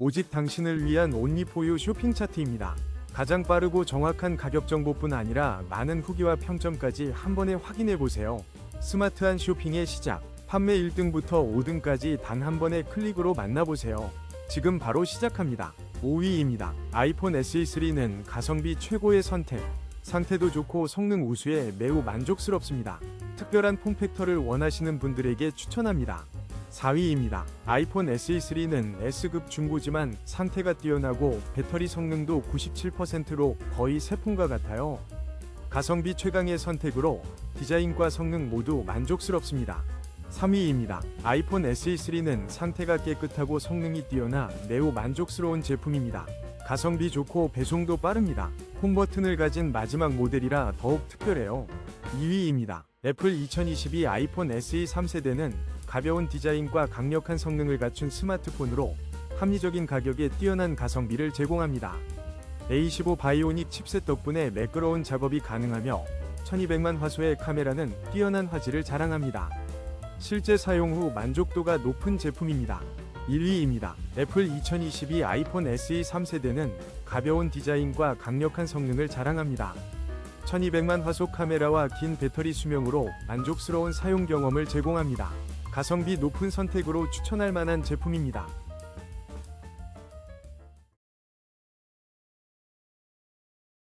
오직 당신을 위한 온리포유 쇼핑 차트입니다. 가장 빠르고 정확한 가격 정보뿐 아니라 많은 후기와 평점까지 한 번에 확인해 보세요. 스마트한 쇼핑의 시작. 판매 1등부터 5등까지 단 한 번의 클릭으로 만나보세요. 지금 바로 시작합니다. 5위입니다. 아이폰 SE3는 가성비 최고의 선택. 상태도 좋고 성능 우수해 매우 만족스럽습니다. 특별한 폼팩터를 원하시는 분들에게 추천합니다. 4위입니다. 아이폰 SE3는 S급 중고지만 상태가 뛰어나고 배터리 성능도 97%로 거의 새 폰과 같아요. 가성비 최강의 선택으로 디자인과 성능 모두 만족스럽습니다. 3위입니다. 아이폰 SE3는 상태가 깨끗하고 성능이 뛰어나 매우 만족스러운 제품입니다. 가성비 좋고 배송도 빠릅니다. 홈 버튼을 가진 마지막 모델이라 더욱 특별해요. 2위입니다. 애플 2022 아이폰 SE 3세대는 가벼운 디자인과 강력한 성능을 갖춘 스마트폰으로 합리적인 가격에 뛰어난 가성비를 제공합니다. A15 바이오닉 칩셋 덕분에 매끄러운 작업이 가능하며 1200만 화소의 카메라는 뛰어난 화질을 자랑합니다. 실제 사용 후 만족도가 높은 제품입니다. 1위입니다. 애플 2022 아이폰 SE 3세대는 가벼운 디자인과 강력한 성능을 자랑합니다. 1200만 화소 카메라와 긴 배터리 수명으로 만족스러운 사용 경험을 제공합니다. 가성비 높은 선택으로 추천할 만한 제품입니다.